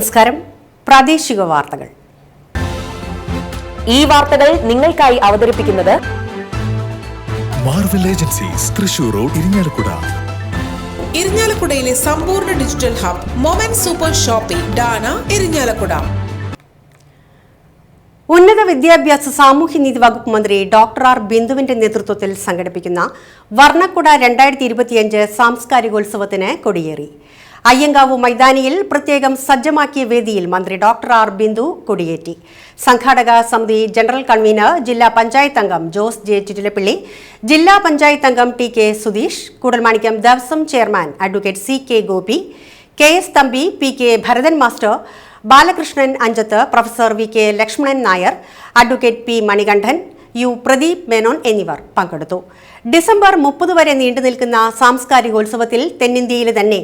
നമസ്കാരം. പ്രാദേശിക വാർത്തകൾ. ഈ വാർത്തകൾ നിങ്ങൾക്കായി അവതരിപ്പിക്കുന്നത് Marvel agencies Thrissur road Irinjalakuda ഇരിഞ്ഞാലക്കുടയിലെ സമ്പൂർണ digital hub moment super shopping Dana Irinjalakuda ഉന്നത വിദ്യാഭ്യാസ സാമൂഹ്യനീതി വകുപ്പ് മന്ത്രി ഡോക്ടർ ആർ. ബിന്ദുവിന്റെ നേതൃത്വത്തിൽ സംഘടിപ്പിക്കുന്ന വർണക്കുട രണ്ടായിരത്തി ഇരുപത്തിയഞ്ച് സാംസ്കാരികോത്സവത്തിന് കൊടിയേറി. അയ്യങ്കാവ് മൈതാനിയിൽ പ്രത്യേകം സജ്ജമാക്കിയ വേദിയിൽ മന്ത്രി ഡോക്ടർ ആർ ബിന്ദു കൊടിയേറ്റി. സംഘാടക സമിതി ജനറൽ കൺവീനർ ജില്ലാ പഞ്ചായത്ത് അംഗം ജോസ് ജെ ചിറ്റിലപ്പിള്ളി ജില്ലാ പഞ്ചായത്ത് അംഗം T K Sudheesh Koodalmanikyam Devaswom chairman advocate C K Gopi K S Thampi P K Bharathan master Balakrishnan Anchath professor V K Lakshmanan Nair advocate P Manikandan U Pradeep Menon എന്നിവർ പങ്കെടുത്തു. December മുപ്പത് വരെ നീണ്ടു നിൽക്കുന്ന സാംസ്കാരികോത്സവത്തിൽ തെന്നിന്ത്യയിലെ തന്നെ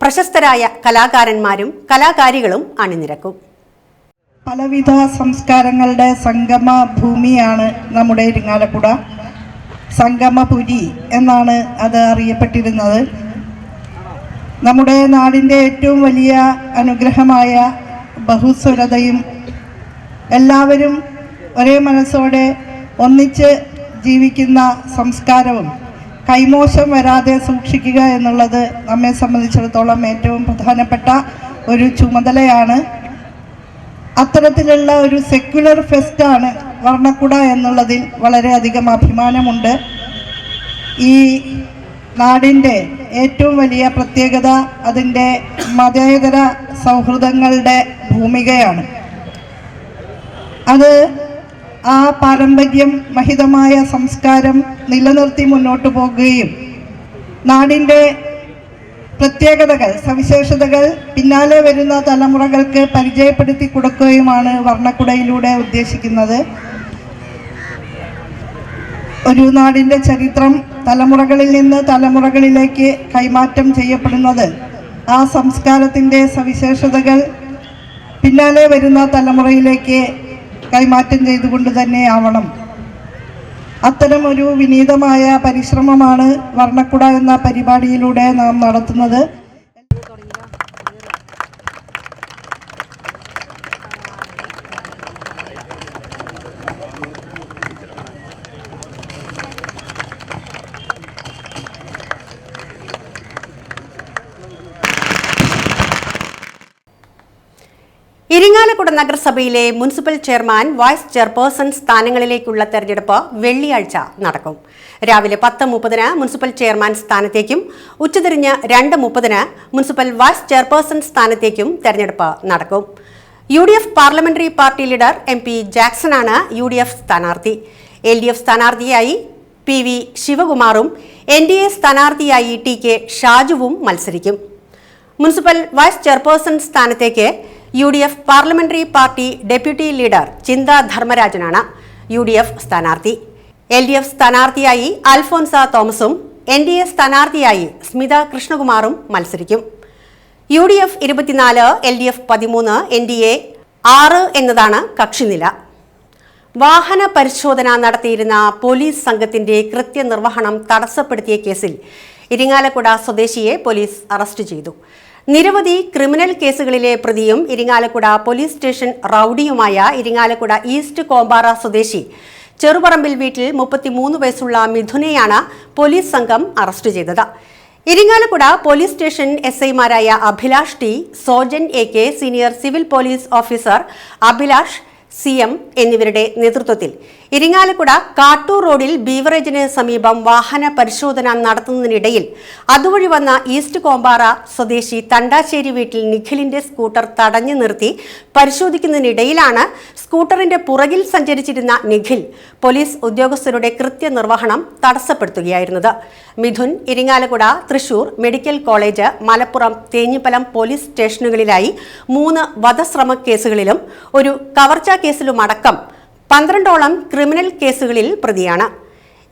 പ്രശസ്തരായ കലാകാരന്മാരും കലാകാരികളും അണിനിരക്കും. പലവിധ സംസ്കാരങ്ങളുടെ സംഗമ ഭൂമിയാണ് നമ്മുടെ ഇരിങ്ങാലക്കുട. സംഗമപുരി എന്നാണ് അത് അറിയപ്പെട്ടിരുന്നത്. നമ്മുടെ നാടിന്റെ ഏറ്റവും വലിയ അനുഗ്രഹമായ ബഹുസ്വരതയും എല്ലാവരും ഒരേ മനസ്സോടെ ഒന്നിച്ച് ജീവിക്കുന്ന സംസ്കാരവും കൈമോശം വരാതെ സൂക്ഷിക്കുക എന്നുള്ളത് നമ്മെ സംബന്ധിച്ചിടത്തോളം ഏറ്റവും പ്രധാനപ്പെട്ട ഒരു ചുമതലയാണ്. അത്തരത്തിലുള്ള ഒരു സെക്യുലർ ഫെസ്റ്റാണ് വർണക്കുട എന്നുള്ളതിൽ വളരെയധികം അഭിമാനമുണ്ട്. ഈ നാടിന്റെ ഏറ്റവും വലിയ പ്രത്യേകത അതിന്റെ മതേതര സൗഹൃദങ്ങളുടെ ഭൂമികയാണ്. അത് ആ പാരമ്പര്യം മഹിതമായ സംസ്കാരം നിലനിർത്തി മുന്നോട്ട് പോകുകയും നാടിന്റെ പ്രത്യേകതകൾ സവിശേഷതകൾ പിന്നാലെ വരുന്ന തലമുറകൾക്ക് പരിചയപ്പെടുത്തി കൊടുക്കുകയുമാണ് വർണക്കുടയിലൂടെ ഉദ്ദേശിക്കുന്നത്. ഒരു നാടിന്റെ ചരിത്രം തലമുറകളിൽ നിന്ന് തലമുറകളിലേക്ക് കൈമാറ്റം ചെയ്യപ്പെടുന്നത് ആ സംസ്കാരത്തിന്റെ സവിശേഷതകൾ പിന്നാലെ വരുന്ന തലമുറയിലേക്ക് കൈമാറ്റം ചെയ്തുകൊണ്ട് തന്നെ ആവണം. അത്തരം ഒരു വിനീതമായ പരിശ്രമമാണ് വർണക്കുട എന്ന പരിപാടിയിലൂടെ നാം നടത്തുന്നത്. ഇരിങ്ങാലക്കുട നഗരസഭയിലെ മുനിസിപ്പൽ ചെയർമാൻ വൈസ് ചെയർപേഴ്സൺ സ്ഥാനങ്ങളിലേക്കുള്ള തെരഞ്ഞെടുപ്പ് വെള്ളിയാഴ്ച നടക്കും. രാവിലെ പത്ത് മുപ്പതിന് മുനിസിപ്പൽ ചെയർമാൻ സ്ഥാനത്തേക്കും ഉച്ചതിരിഞ്ഞ് രണ്ട് മുപ്പതിന് മുനിസിപ്പൽ വൈസ് ചെയർപേഴ്സൺ സ്ഥാനത്തേക്കും തെരഞ്ഞെടുപ്പ് നടക്കും. U D F parliamentary party leader M P ജാക്സണാണ് U D F സ്ഥാനാർത്ഥി. എൽ ഡി എഫ് സ്ഥാനാർത്ഥിയായി പി വി ശിവകുമാറും എൻ ഡി എ സ്ഥാനാർത്ഥിയായി ടി കെ ഷാജുവും മത്സരിക്കും. മുനിസിപ്പൽ വൈസ് ചെയർപേഴ്സൺ സ്ഥാനത്തേക്ക് U D F parliamentary party deputy leader Chintha ധർമ്മരാജനാണ് U D F സ്ഥാനാർത്ഥി. L D F സ്ഥാനാർത്ഥിയായി അൽഫോൻസ തോമസും എൻ ഡി എ സ്ഥാനാർത്ഥിയായി സ്മിത കൃഷ്ണകുമാറും മത്സരിക്കും. യു ഡി എഫ് ഇരുപത്തിനാല് എൽ ഡി എഫ് പതിമൂന്ന് എൻ ഡി എ ആറ് എന്നതാണ് കക്ഷിനില. വാഹന പരിശോധന നടത്തിയിരുന്ന പോലീസ് സംഘത്തിന്റെ കൃത്യനിർവഹണം തടസ്സപ്പെടുത്തിയ കേസിൽ ഇരിങ്ങാലക്കുട സ്വദേശിയെ പോലീസ് അറസ്റ്റ് ചെയ്തു. നിരവധി ക്രിമിനൽ കേസുകളിലെ പ്രതിയും ഇരിങ്ങാലക്കുട പോലീസ് സ്റ്റേഷൻ റൌഡിയുമായ ഇരിങ്ങാലക്കുട ഈസ്റ്റ് കോമ്പാറ സ്വദേശി. ചെറുപറമ്പിൽ വീട്ടിൽ മുപ്പത്തിമൂന്ന് വയസ്സുള്ള മിഥുനെയാണ് പോലീസ് സംഘം അറസ്റ്റ് ചെയ്തത്. ഇരിങ്ങാലക്കുട പോലീസ് സ്റ്റേഷൻ എസ് ഐമാരായ Abhilash T Sojan A K senior civil police officer Abhilash C M എന്നിവരുടെ നേതൃത്വത്തിൽ ഇരിങ്ങാലക്കുട കാട്ടൂർ റോഡിൽ ബീവറേജിന് സമീപം വാഹന പരിശോധന നടത്തുന്നതിനിടയിൽ അതുവഴി വന്ന ഈസ്റ്റ് കോമ്പാറ സ്വദേശി തണ്ടാശ്ശേരി വീട്ടിൽ നിഖിലിന്റെ സ്കൂട്ടർ തടഞ്ഞു നിർത്തി പരിശോധിക്കുന്നതിനിടയിലാണ് സ്കൂട്ടറിന്റെ പുറകിൽ സഞ്ചരിച്ചിരുന്ന നിഖിൽ പോലീസ് ഉദ്യോഗസ്ഥരുടെ കൃത്യനിർവഹണം തടസ്സപ്പെടുത്തുകയായിരുന്നത്. Mithun Iringalakuda Thrissur medical college Malappuram Thenhipalam police സ്റ്റേഷനുകളിലായി മൂന്ന് വധശ്രമ കേസുകളിലും ഒരു കവർച്ചാ കേസിലുമടക്കം പന്ത്രണ്ടോളം ക്രിമിനൽ കേസുകളിൽ പ്രതിയാണ്.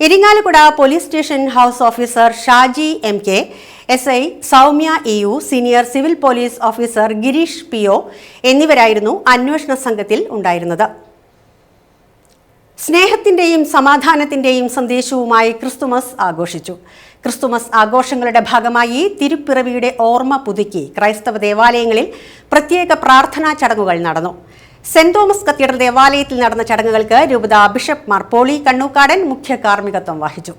Iringalakuda police station house officer Shaji M K S I Soumya E U senior civil police officer Gireesh P O എന്നിവരായിരുന്നു അന്വേഷണ സംഘത്തിൽ ഉണ്ടായിരുന്നത്. സ്നേഹത്തിന്റെയും സമാധാനത്തിന്റെയും സന്ദേശവുമായി ക്രിസ്തുമസ് ആഘോഷിച്ചു. ക്രിസ്തുമസ് ആഘോഷങ്ങളുടെ ഭാഗമായി തിരുപ്പിറവിയുടെ ഓർമ്മ പുതുക്കി ക്രൈസ്തവ ദേവാലയങ്ങളിൽ പ്രത്യേക പ്രാർത്ഥനാ ചടങ്ങുകൾ നടന്നു. സെന്റ് തോമസ് കത്തീഡ്രൽ ദേവാലയത്തിൽ നടന്ന ചടങ്ങുകൾക്ക് രൂപത ബിഷപ്പ് മാർ പോളി കണ്ണൂക്കാടൻ മുഖ്യ കാർമ്മികത്വം വഹിച്ചു.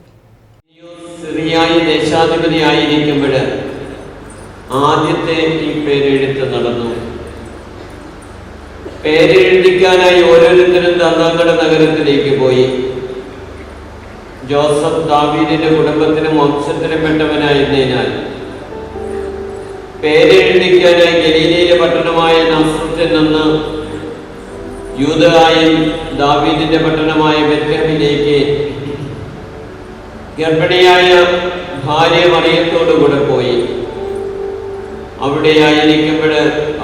ആദ്യത്തെ ഈ പേരെഴുത്ത് നടന്നു. പേരെഴുതിക്കാനായി ഓരോരുത്തരും തന്നാങ്കട നഗരത്തിലേക്ക് പോയി. ജോസഫ് ദാവീദിന്റെ കുടുംബത്തിനും വംശത്തിനും പെട്ടവനായിരുന്നതിനാൽ പേരെഴുതിക്കാനായി ഗലീലയിലെ പട്ടണമായ നസ്രത്തിൽ നിന്ന് യൂതയായും ദാവീദിന്റെ പട്ടണമായ ബെത്ലഹമിലേക്ക് ഗർഭിണിയായ ഭാര്യ മറിയത്തോടു കൂടെ പോയി. അവിടെയായിരിക്കുമ്പോൾ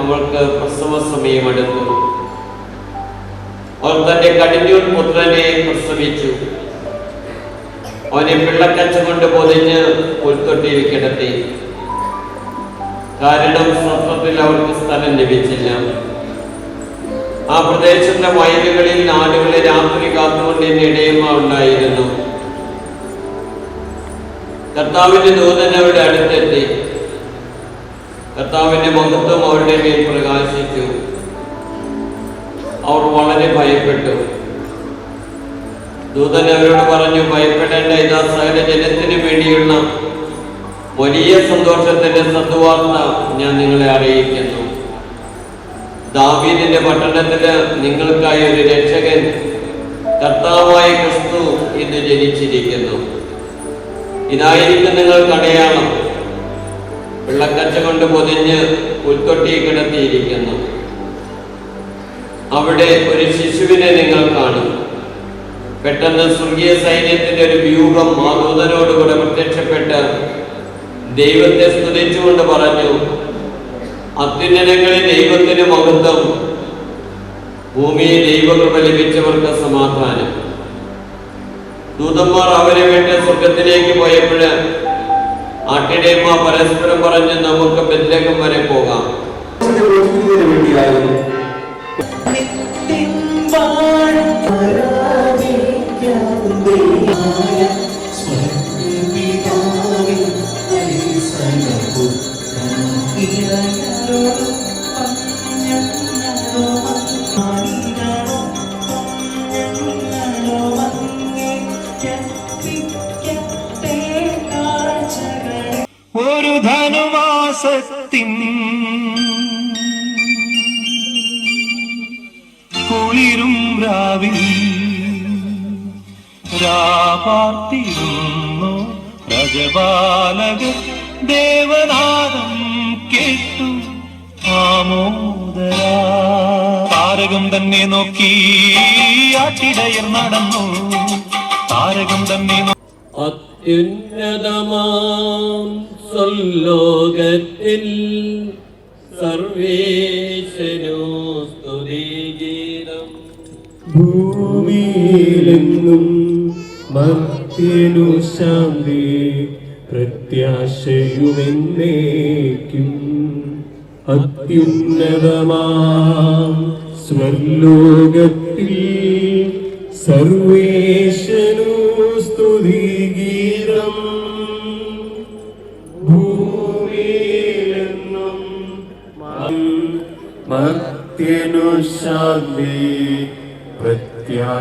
അവൾക്ക് പ്രസവ സമയം അടുത്തു അവൾ തന്റെ കടിഞ്ഞൂർ പുത്രനെ പ്രസവിച്ചു. അവനെ പിള്ളക്കച്ച കൊണ്ട് പൊതിഞ്ഞ് പുൽത്തൊട്ടിയിൽ കിടത്തി. കാരണം സ്വപ്നത്തിൽ അവർക്ക് സ്ഥലം ലഭിച്ചില്ല. ആ പ്രദേശത്തെ വയലുകളിൽ നാടുകളിൽ രാത്രി കാത്തുകൊണ്ടിരുന്ന ഇടയമ്മ ഉണ്ടായിരുന്നു. കർത്താവിന്റെ ദൂതൻ അവരുടെ അടുത്തെത്തി. കർത്താവിന്റെ മഹത്വം അവരുടെ മേൽ പ്രകാശിച്ചു. അവർ വളരെ ഭയപ്പെട്ടു. ദൂതൻ അവരോട് പറഞ്ഞു ഭയപ്പെടേണ്ട ഇതാ സകല ജനത്തിന് വേണ്ടിയുള്ള വലിയ സന്തോഷത്തിന്റെ സത്വാർത്ത ഞാൻ നിങ്ങളെ അറിയിക്കുന്നു. ദാവീദിന്റെ പട്ടണത്തിൽ നിങ്ങൾക്കായി ഒരു രക്ഷകൻ കർത്താവായ ക്രിസ്തു ഇന്ന് ജനിച്ചിരിക്കുന്നു. ഇതായിരിക്കും നിങ്ങൾക്ക് അടയാളം വെള്ളക്കച്ച കൊണ്ട് പൊതിഞ്ഞ് പുൽത്തൊട്ടി കിടത്തിയിരിക്കുന്നു. അവിടെ ഒരു ശിശുവിനെ നിങ്ങൾ കാണും. പെട്ടെന്ന് സ്വർഗീയ സൈന്യത്തിന്റെ ഒരു വ്യൂഹം ആ ദൂതനോടുകൂടെ പ്രത്യക്ഷപ്പെട്ട് ദൈവത്തെ സ്തുതിച്ചുകൊണ്ട് പറഞ്ഞു അത്യുന്നതങ്ങളിൽ ദൈവത്തിന് മഹത്വം. ഭൂമിയിൽ ദൈവകൃപ ലഭിച്ചവർക്ക് സമാധാനം. ദൂതന്മാർ അവരെ വേണ്ടി സ്വർഗത്തിലേക്ക് പോയപ്പോൾ ആട്ടിടയമ്മ പരസ്പരം പറഞ്ഞ് നമുക്ക് ബന്ധകം വരെ പോകാം. ധനുമാസത്തിൻ കുളിരും രാവിൽ രാപാർത്തിരുന്നു രജബാലക ദേവനാദം കേട്ടു ആമോദരാ. താരകം തന്നെ നോക്കി ആട്ടിടയർ നടന്നു. താരകം തന്നെ അത്യുന്നതമാം സ്വല്ലോകത്തിൽ സർവേശനോ സ്തുതിഗീതം ഭൂമിയിലെങ്ങും മർത്യനു ശാന്തി പ്രത്യാശയുമെന്നേക്കും. അത്യുന്നതമാം സ്വർലോകത്തിൽ സർവേശനു സ്തുതിഗീതം മർത്യനു ശാന്തി പ്രത്യാശയുമെന്നേക്കും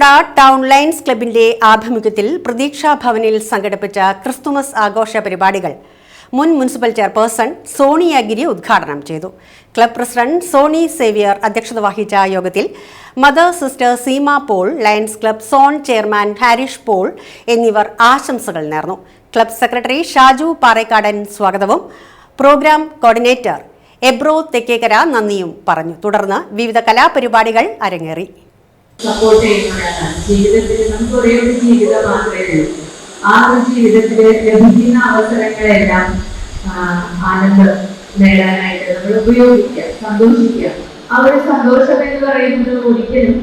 ഇരിങ്ങാലക്കുട ടൗൺ ലൈൻസ് ക്ലബിന്റെ ആഭിമുഖ്യത്തിൽ പ്രതീക്ഷാ ഭവനിൽ സംഘടിപ്പിച്ച ക്രിസ്തുമസ് ആഘോഷ പരിപാടികൾ മുൻ മുനിസിപ്പൽ ചെയർപേഴ്സൺ സോണിയ ഗിരി ഉദ്ഘാടനം ചെയ്തു. ക്ലബ് പ്രസിഡന്റ് സോണി സേവിയർ അധ്യക്ഷത വഹിച്ച യോഗത്തിൽ mother sister Seema Paul lions club zone chairman Harish Paul എന്നിവർ ആശംസകൾ നേർന്നു. ക്ലബ് സെക്രട്ടറി ഷാജു പാറേക്കാടൻ സ്വാഗതവും. പ്രോഗ്രാം കോർഡിനേറ്റർ എബ്രോ തെക്കേക്കര നന്ദിയും പറഞ്ഞു. തുടർന്ന് വിവിധ കലാപരിപാടികൾ അരങ്ങേറി. സപ്പോർട്ട് ചെയ്യുന്നവരാണ് ജീവിതത്തിൽ നമുക്ക് ഒരേ ഒരു ജീവിതം മാത്രമേ ഉള്ളൂ. ആ ഒരു ജീവിതത്തിൽ ലഭിക്കുന്ന അവസരങ്ങളെല്ലാം ആനന്ദം നേടാനായിട്ട് നമ്മൾ ഉപയോഗിക്കുക സന്തോഷിക്കുക. ആ ഒരു സന്തോഷം എന്ന് പറയുന്നത് ഒരിക്കലും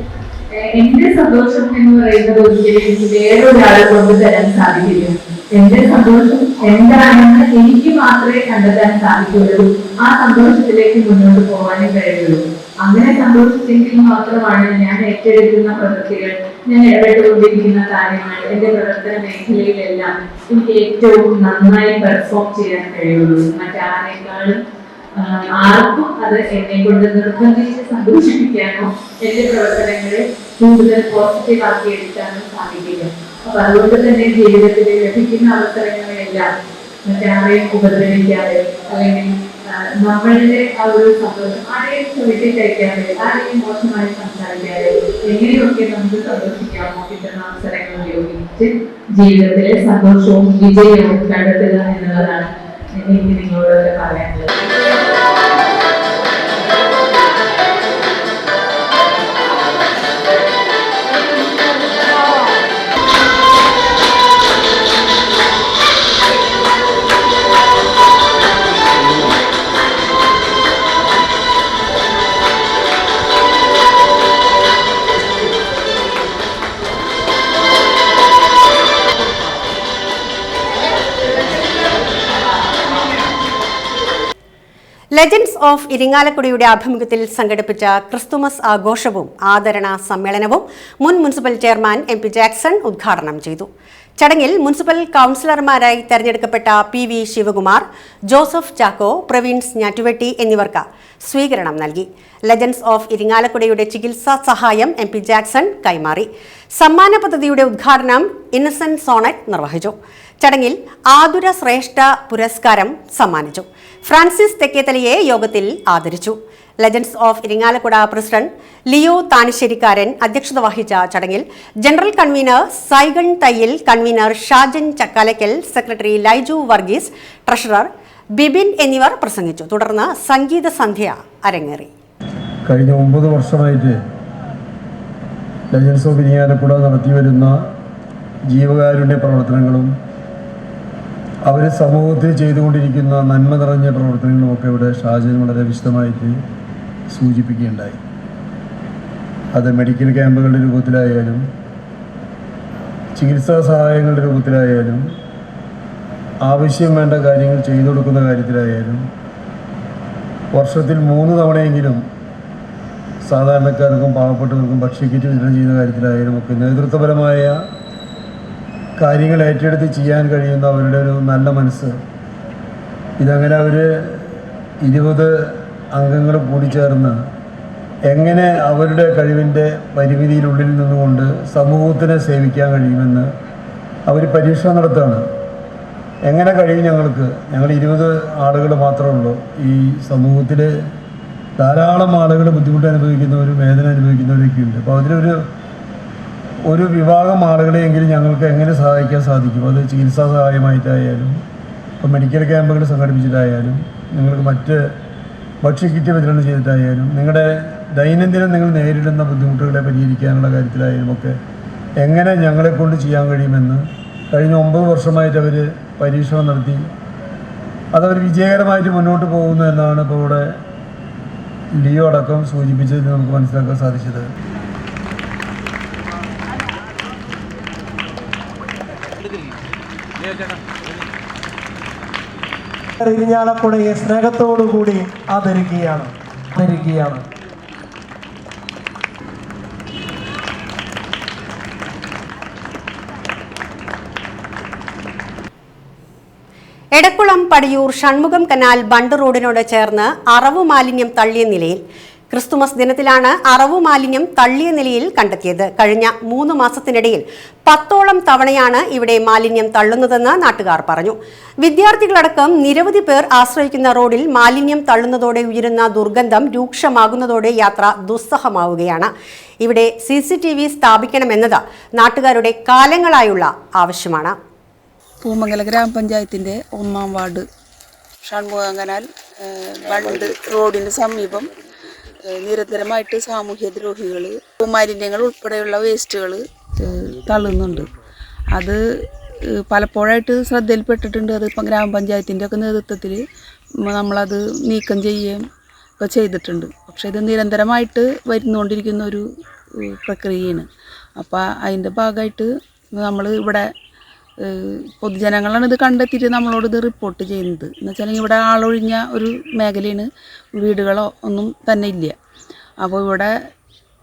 എന്റെ സന്തോഷം എന്ന് പറയുന്നത് ഒരിക്കലും എനിക്ക് വേറൊരാളെ കൊണ്ട് തരാൻ സാധിക്കില്ല. എന്റെ സന്തോഷം എന്താണെന്ന് എനിക്ക് മാത്രമേ കണ്ടെത്താൻ സാധിക്കുകയുള്ളൂ. ആ സന്തോഷത്തിലേക്ക് മുന്നോട്ട് പോകാനേ കഴിയുള്ളൂ. അങ്ങനെ സന്തോഷിച്ചെങ്കിൽ മാത്രമാണ് ഞാൻ ഏറ്റെടുക്കുന്ന പ്രവൃത്തികൾ ഞാൻ ഇടപെട്ടുകൊണ്ടിരിക്കുന്ന കാര്യങ്ങൾ എന്റെ പ്രവർത്തന മേഖലയിലെല്ലാം എനിക്ക് ഏറ്റവും നന്നായി പെർഫോം ചെയ്യാൻ കഴിയുള്ളൂ. മറ്റാരെക്കാളും ആർക്കും അത് എന്നെ കൊണ്ട് നിർബന്ധിച്ച് സന്തോഷിപ്പിക്കാനോ എന്റെ പ്രവർത്തനങ്ങളെ കൂടുതൽ പോസിറ്റീവ് ആക്കി എടുക്കാനോ സാധിക്കില്ല. അപ്പൊ അതുകൊണ്ട് തന്നെ ജീവിതത്തിൽ ലഭിക്കുന്ന അവസരങ്ങളെല്ലാം മറ്റാരെയും ഉപദ്രവിക്കാതെ അല്ലെങ്കിൽ നമ്മളിലെ ആ ഒരു സന്തോഷം ആരെയും ചുരുട്ടി കഴിക്കാതെ ആരെയും മോശമായി സംസാരിക്കാതെ എങ്ങനെയൊക്കെ നമുക്ക് സന്തോഷിക്കാമോ? കിട്ടുന്ന അവസരങ്ങൾ ഉപയോഗിച്ച് ജീവിതത്തിലെ സന്തോഷവും വിജയവും കണ്ടെത്തുക എന്നുള്ളതാണ് എനിക്ക് നിങ്ങളോടൊക്കെ പറയാനുള്ളത്. ലെജൻഡ്സ് ഓഫ് ഇരിങ്ങാലക്കുടിയുടെ ആഭിമുഖ്യത്തിൽ സംഘടിപ്പിച്ച ക്രിസ്തുമസ് ആഘോഷവും ആദരണ സമ്മേളനവും മുൻ municipal chairman M P Jackson ഉദ്ഘാടനം ചെയ്തു. ചടങ്ങിൽ മുനിസിപ്പൽ കൗൺസിലർമാരായി തെരഞ്ഞെടുക്കപ്പെട്ട P V Sivakumar Joseph Chacko പ്രവീൺസ് Njattuvetti എന്നിവർക്ക് സ്വീകരണം നൽകി. ലെജൻഡ്സ് ഓഫ് ഇരിങ്ങാലക്കുടയുടെ ചികിത്സാ സഹായം എം പി ജാക്സൺ കൈമാറി. സമ്മാന പദ്ധതിയുടെ ഉദ്ഘാടനം ഇന്നസെന്റ് സോണറ്റ് നിർവഹിച്ചു. ചടങ്ങിൽ ആതുര ശ്രേഷ്ഠ പുരസ്കാരം സമ്മാനിച്ചു. ഫ്രാൻസിസ് തെക്കേത്തലയെ യോഗത്തിൽ ആദരിച്ചു. Legends of Iringalakuda president Leo Thanisserikkaran അധ്യക്ഷത വഹിച്ച ചടങ്ങിൽ general convener Saigon Thayyil convener Shajan Chakkalakkal secretary Laiju Varghese treasurer Bibin എന്നിവർ പ്രസംഗിച്ചു. തുടർന്ന് സംഗീത സന്ധ്യ അരങ്ങേറി. കഴിഞ്ഞ ഒമ്പത് വർഷമായിട്ട് ലജൻസ് ഓഫ് ഇരിങ്ങാലക്കുട നടത്തി വരുന്ന ജീവകാരുണ്യ പ്രവർത്തനങ്ങളും അവർ സമൂഹത്തിൽ ചെയ്തുകൊണ്ടിരിക്കുന്ന നന്മ നിറഞ്ഞ പ്രവർത്തനങ്ങളുമൊക്കെ ഇവിടെ ഷാജൻ വളരെ വിശദമായിട്ട് സൂചിപ്പിക്കുകയുണ്ടായി. അത് മെഡിക്കൽ ക്യാമ്പുകളുടെ രൂപത്തിലായാലും ചികിത്സാ സഹായങ്ങളുടെ രൂപത്തിലായാലും ആവശ്യം വേണ്ട കാര്യങ്ങൾ ചെയ്തു കൊടുക്കുന്ന കാര്യത്തിലായാലും വർഷത്തിൽ മൂന്ന് തവണയെങ്കിലും സാധാരണക്കാർക്കും പാവപ്പെട്ടവർക്കും ഭക്ഷ്യക്കിറ്റ് വിതരണം ചെയ്യുന്ന കാര്യത്തിലായാലും ഒക്കെ നേതൃത്വപരമായ കാര്യങ്ങൾ ഏറ്റെടുത്ത് ചെയ്യാൻ കഴിയുന്ന അവരുടെ ഒരു നല്ല മനസ്സ്. ഇതങ്ങനെ അവർ ഇരുപത് അംഗങ്ങൾ കൂടിച്ചേർന്ന് എങ്ങനെ അവരുടെ കഴിവിന്റെ പരിമിതിയിലുള്ളിൽ നിന്നുകൊണ്ട് സമൂഹത്തിനെ സേവിക്കാൻ കഴിയുമെന്ന് അവർ പരീക്ഷണം നടത്തുകയാണ്. എങ്ങനെ കഴിയും ഞങ്ങൾക്ക്? ഞങ്ങൾ ഇരുപത് ആളുകൾ മാത്രമേ ഉള്ളൂ. ഈ സമൂഹത്തിൽ ധാരാളം ആളുകൾ ബുദ്ധിമുട്ട് അനുഭവിക്കുന്നവരും വേദന അനുഭവിക്കുന്നവരൊക്കെ ഉണ്ട് അപ്പോൾ അതിലൊരു ഒരു വിഭാഗം ആളുകളെയെങ്കിലും ഞങ്ങൾക്ക് എങ്ങനെ സഹായിക്കാൻ സാധിക്കും? അത് ചികിത്സാ സഹായമായിട്ടായാലും ഇപ്പോൾ മെഡിക്കൽ ക്യാമ്പുകൾ സംഘടിപ്പിച്ചിട്ടായാലും നിങ്ങൾക്ക് മറ്റ് ഭക്ഷ്യക്കിറ്റ് വിതരണം ചെയ്തിട്ടായാലും നിങ്ങളുടെ ദൈനംദിനം നിങ്ങൾ നേരിടുന്ന ബുദ്ധിമുട്ടുകളെ പരിഹരിക്കാനുള്ള കാര്യത്തിലായാലും ഒക്കെ എങ്ങനെ ഞങ്ങളെക്കൊണ്ട് ചെയ്യാൻ കഴിയുമെന്ന് കഴിഞ്ഞ ഒമ്പത് വർഷമായിട്ട് അവർ പരീക്ഷണം നടത്തി. അതവർ വിജയകരമായിട്ട് മുന്നോട്ട് പോകുന്നു എന്നാണ് ഇപ്പോൾ ഇവിടെ ലിയോ അടക്കം സൂചിപ്പിച്ചതിൽ നമുക്ക് മനസ്സിലാക്കാൻ സാധിച്ചത്. ഇരിഞ്ഞാലക്കുടയെ സ്നേഹത്തോടുകൂടി ആദരിക്കുകയാണ് ആദരിക്കുകയാണ് എടക്കുളം പടിയൂർ ഷൺമുഖം കനാൽ ബണ്ട് റോഡിനോട് ചേർന്ന് അറവ് മാലിന്യം തള്ളിയ നിലയിൽ ക്രിസ്തുമസ് ദിനത്തിലാണ് അറവു മാലിന്യം തള്ളിയ നിലയിൽ കണ്ടെത്തിയത്. കഴിഞ്ഞ മൂന്ന് മാസത്തിനിടയിൽ പത്തോളം തവണയാണ് ഇവിടെ മാലിന്യം തള്ളുന്നതെന്ന് നാട്ടുകാർ പറഞ്ഞു. വിദ്യാർത്ഥികളടക്കം നിരവധി പേർ ആശ്രയിക്കുന്ന റോഡിൽ മാലിന്യം തള്ളുന്നതോടെ ഉയരുന്ന ദുർഗന്ധം രൂക്ഷമാകുന്നതോടെ യാത്ര ദുസ്സഹമാവുകയാണ്. ഇവിടെ സി സ്ഥാപിക്കണമെന്നത് നാട്ടുകാരുടെ കാലങ്ങളായുള്ള ആവശ്യമാണ്. പൂമംഗല ഗ്രാമപഞ്ചായത്തിന്റെ ഒന്നാം വാർഡ് ഷൺമുഖങ്കനാൽ ബണ്ട് റോഡിന് സമീപം നിരന്തരമായിട്ട് സാമൂഹ്യദ്രോഹികൾ മാലിന്യങ്ങൾ ഉൾപ്പെടെയുള്ള വേസ്റ്റുകൾ തള്ളുന്നുണ്ട്. അത് പലപ്പോഴായിട്ട് ശ്രദ്ധയിൽപ്പെട്ടിട്ടുണ്ട്. അത് ഇപ്പം ഗ്രാമപഞ്ചായത്തിന്റെ ഒക്കെ നേതൃത്വത്തിൽ നമ്മളത് നീക്കം ചെയ്യുകയും ഒക്കെ ചെയ്തിട്ടുണ്ട്. പക്ഷേ ഇത് നിരന്തരമായിട്ട് വരുന്നുകൊണ്ടിരിക്കുന്ന ഒരു പ്രക്രിയയാണ്. അപ്പോൾ അതിന്റെ ഭാഗമായിട്ട് നമ്മൾ ഇവിടെ പൊതുജനങ്ങളാണ് ഇത് കണ്ടെത്തിയിട്ട് നമ്മളോട് ഇത് റിപ്പോർട്ട് ചെയ്യുന്നത്. എന്ന് വെച്ചാൽ ഇവിടെ ആളൊഴിഞ്ഞ ഒരു മേഖലയാണ് വീടുകളോ ഒന്നും തന്നെ ഇല്ല. അപ്പോൾ ഇവിടെ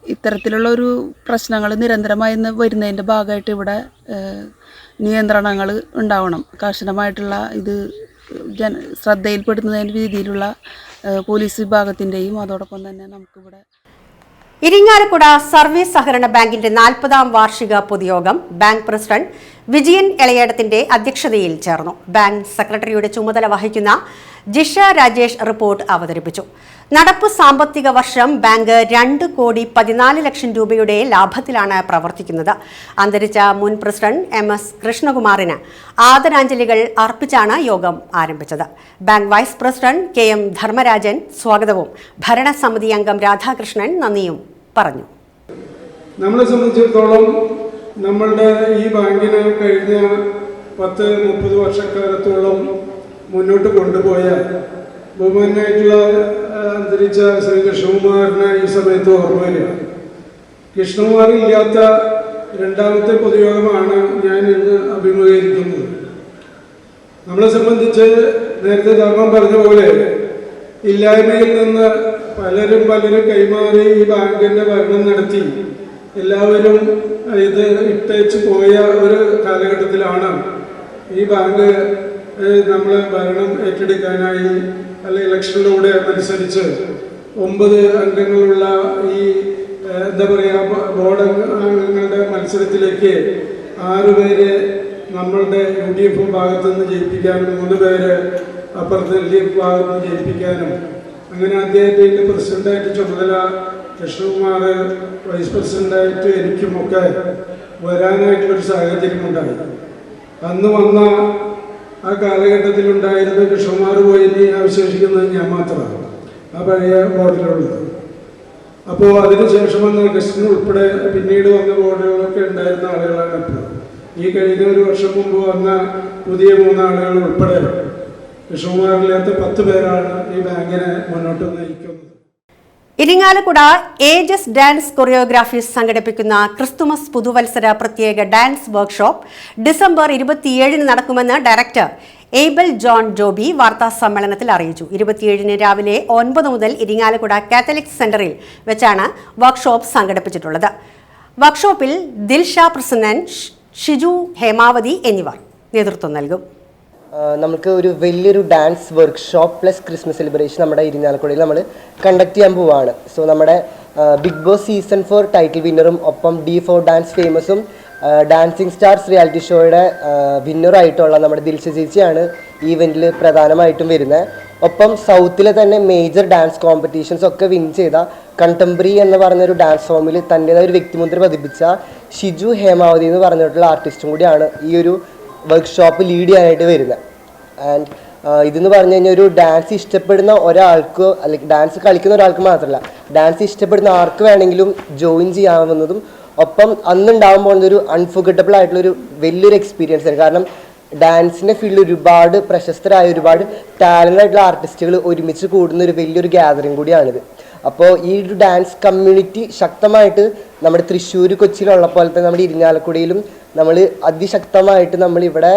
ഇത്തരത്തിലുള്ള ഒരു പ്രശ്നങ്ങൾ നിരന്തരമായി വരുന്നതിന്റെ ഭാഗമായിട്ട് ഇവിടെ നിയന്ത്രണങ്ങൾ ഉണ്ടാവണം. കർശനമായിട്ടുള്ള ഇത് ജന ശ്രദ്ധയിൽപ്പെടുന്നതിന്റെ രീതിയിലുള്ള പോലീസ് വിഭാഗത്തിന്റെയും അതോടൊപ്പം തന്നെ നമുക്കിവിടെ ഇരിങ്ങാലക്കുട സർവീസ് സഹകരണ ബാങ്കിന്റെ നാൽപ്പതാം വാർഷിക പൊതുയോഗം ബാങ്ക് പ്രസിഡന്റ് വിജയൻ എളയേടത്തിന്റെ അധ്യക്ഷതയിൽ ചേർന്നു. ബാങ്ക് സെക്രട്ടറിയുടെ ചുമതല വഹിക്കുന്ന ജിഷ രാജേഷ് റിപ്പോർട്ട് അവതരിപ്പിച്ചു. നടപ്പ് സാമ്പത്തിക വർഷം ബാങ്ക് രണ്ട് കോടി പതിനാല് ലക്ഷം രൂപയുടെ ലാഭത്തിലാണ് പ്രവർത്തിക്കുന്നത്. അന്തരിച്ച മുൻ പ്രസിഡന്റ് എം എസ് കൃഷ്ണകുമാറിന് ആദരാഞ്ജലികൾ അർപ്പിച്ചാണ് യോഗം ആരംഭിച്ചത്. Bank vice president K M Dharmarajan സ്വാഗതവും ഭരണസമിതി അംഗം രാധാകൃഷ്ണൻ നന്ദിയും പറഞ്ഞു. നമ്മളെ സംബന്ധിച്ചിടത്തോളം നമ്മളുടെ ഈ ബാങ്കിന് കഴിഞ്ഞ പത്ത് മുപ്പത് വർഷക്കാലത്തോളം മുന്നോട്ട് കൊണ്ടുപോയ ബഹുമാനായിട്ടുള്ള അന്തരിച്ച ശ്രീ കൃഷ്ണകുമാറിനെ ഈ സമയത്ത് ഓർമ്മ വരിക കൃഷ്ണകുമാർ ഇല്ലാത്ത രണ്ടാമത്തെ പൊതുയോഗമാണ് ഞാൻ ഇന്ന് അഭിമുഖീകരിക്കുന്നത്. നമ്മളെ സംബന്ധിച്ച് നേരത്തെ ധർമ്മം പറഞ്ഞ പോലെ ഇല്ലായ്മയിൽ നിന്ന് പലരും പലരും കൈമാറി ഈ ബാങ്കിന്റെ ഭരണം നടത്തി എല്ലാവരും ഇത് ഇട്ടേച്ച് പോയ ഒരു കാലഘട്ടത്തിലാണ് ഈ ബാങ്ക് നമ്മൾ ഭരണം ഏറ്റെടുക്കാനായി അല്ലെ ഇലക്ഷനിലൂടെ മത്സരിച്ച് ഒമ്പത് അംഗങ്ങളുള്ള ഈ എന്താ പറയുക ബോർഡ് അംഗങ്ങളുടെ മത്സരത്തിലേക്ക് ആറുപേരെ നമ്മളുടെ യു ഡി എഫ് ഭാഗത്തു നിന്ന് ജയിപ്പിക്കാനും മൂന്ന് പേര് അപ്പുറത്ത് എൽ ഡി എഫ് ഭാഗത്ത് നിന്ന് ജയിപ്പിക്കാനും. അങ്ങനെ അദ്ദേഹത്തിന്റെ പ്രസിഡന്റായിട്ട് ചുമതല കൃഷ്ണകുമാർ വൈസ് പ്രസിഡന്റായിട്ട് എനിക്കുമൊക്കെ വരാനായിട്ടുള്ളൊരു സാഹചര്യമുണ്ടായി. അന്ന് വന്ന ആ കാലഘട്ടത്തിലുണ്ടായിരുന്ന കൃഷ്ണകുമാർ പോയി ഇനി അവശേഷിക്കുന്നത് ഞാൻ മാത്രമാണ്. ആ പഴയ ബോർഡിലുള്ളത്. അപ്പോൾ അതിനുശേഷം വന്ന കൃഷ്ണൻ ഉൾപ്പെടെ പിന്നീട് വന്ന ബോർഡുകളൊക്കെ ഉണ്ടായിരുന്ന ആളുകളാണ് ഇപ്പോൾ ഈ കഴിഞ്ഞ ഒരു വർഷം മുമ്പ് വന്ന പുതിയ മൂന്നാളുകൾ ഉൾപ്പെടെ കൃഷ്ണകുമാറില്ലാത്ത പത്ത് പേരാണ് ഈ ബാങ്കിനെ മുന്നോട്ട് നയിക്കുന്നത്. ഇരിങ്ങാലക്കുട ഏജസ് ഡാൻസ് കൊറിയോഗ്രാഫീസ് സംഘടിപ്പിക്കുന്ന ക്രിസ്തുമസ് പുതുവത്സര പ്രത്യേക ഡാൻസ് വർക്ക്ഷോപ്പ് ഡിസംബർ ഇരുപത്തിയേഴിന് നടക്കുമെന്ന് ഡയറക്ടർ എയ്ബൽ ജോൺ ജോബി വാർത്താ സമ്മേളനത്തിൽ അറിയിച്ചു. ഇരുപത്തിയേഴിന് രാവിലെ ഒൻപത് മുതൽ ഇരിങ്ങാലക്കുട കാത്തലിക് സെന്ററിൽ വെച്ചാണ് വർക്ക്ഷോപ്പ് സംഘടിപ്പിച്ചിട്ടുള്ളത്. വർക്ക്ഷോപ്പിൽ ദിൽഷ പ്രസന്നൻ ഷിജു ഹേമാവതി എന്നിവർ നേതൃത്വം നൽകും. നമുക്ക് ഒരു വലിയൊരു dance workshop plus Christmas celebration നമ്മുടെ ഇരിഞ്ഞാലക്കുടയിൽ നമ്മൾ കണ്ടക്ട് ചെയ്യാൻ പോവുകയാണ് സോ നമ്മുടെ big boss season four title വിന്നറും ഒപ്പം ഡി ഫോർ ഡാൻസ് ഫേമസും ഡാൻസിങ് സ്റ്റാർസ് റിയാലിറ്റി ഷോയുടെ വിന്നറായിട്ടുള്ള നമ്മുടെ ദിൽഷ ചേച്ചിയാണ് ഈ ഇവന്റിൽ പ്രധാനമായിട്ടും വരുന്നത് ഒപ്പം സൗത്തിലെ തന്നെ മേജർ ഡാൻസ് കോമ്പറ്റീഷൻസ് ഒക്കെ വിൻ ചെയ്ത കണ്ടംപററി എന്ന് പറഞ്ഞൊരു ഡാൻസ് ഫോമിൽ തന്റെതായ ഒരു വ്യക്തിമുദ്ര പതിപ്പിച്ച ഷിജു ഹേമാവതി എന്ന് പറഞ്ഞിട്ടുള്ള ആർട്ടിസ്റ്റും കൂടിയാണ് ഈ ഒരു വർക്ക്ഷോപ്പ് ലീഡ് ചെയ്യാനായിട്ട് വരുന്നത് ആൻഡ് ഇതെന്ന് പറഞ്ഞു കഴിഞ്ഞാൽ ഒരു ഡാൻസ് ഇഷ്ടപ്പെടുന്ന ഒരാൾക്ക് അല്ലെങ്കിൽ ഡാൻസ് കളിക്കുന്ന ഒരാൾക്ക് മാത്രമല്ല ഡാൻസ് ഇഷ്ടപ്പെടുന്ന ആർക്ക് വേണമെങ്കിലും ജോയിൻ ചെയ്യാവുന്നതും ഒപ്പം അന്നുണ്ടാകുമ്പോൾ ഒരു അൺഫോർഗറ്റബിൾ ആയിട്ടുള്ള ഒരു വലിയൊരു എക്സ്പീരിയൻസ് ആണ്. കാരണം ഡാൻസിന്റെ ഫീൽഡിൽ ഒരുപാട് പ്രശസ്തരായ ഒരുപാട് ടാലന്റ് ആയിട്ടുള്ള ആർട്ടിസ്റ്റുകൾ ഒരുമിച്ച് കൂടുന്ന ഒരു വലിയൊരു ഗ്യാതറിങ് കൂടിയാണിത്. അപ്പോൾ ഈ ഒരു ഡാൻസ് കമ്മ്യൂണിറ്റി ശക്തമായിട്ട് നമ്മുടെ തൃശ്ശൂർ കൊച്ചിയിലുള്ള പോലെ തന്നെ നമ്മുടെ ഇരിഞ്ഞാലക്കുടയിലും നമ്മൾ അതിശക്തമായിട്ട് നമ്മൾ ഇവിടെ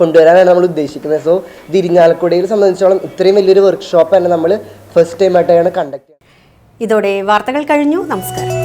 കൊണ്ടുവരാനാണ് നമ്മൾ ഉദ്ദേശിക്കുന്നത്. സോ ഇത് ഇരിഞ്ഞാലക്കുടയിൽ സംബന്ധിച്ചോളം ഇത്രയും വലിയൊരു വർക്ക്ഷോപ്പ് തന്നെ നമ്മൾ ഫസ്റ്റ് ടൈം ആയിട്ടാണ് കണ്ടക്ട് ചെയ്യുന്നത്. ഇതോടെ വാർത്തകൾ കഴിഞ്ഞു. നമസ്കാരം.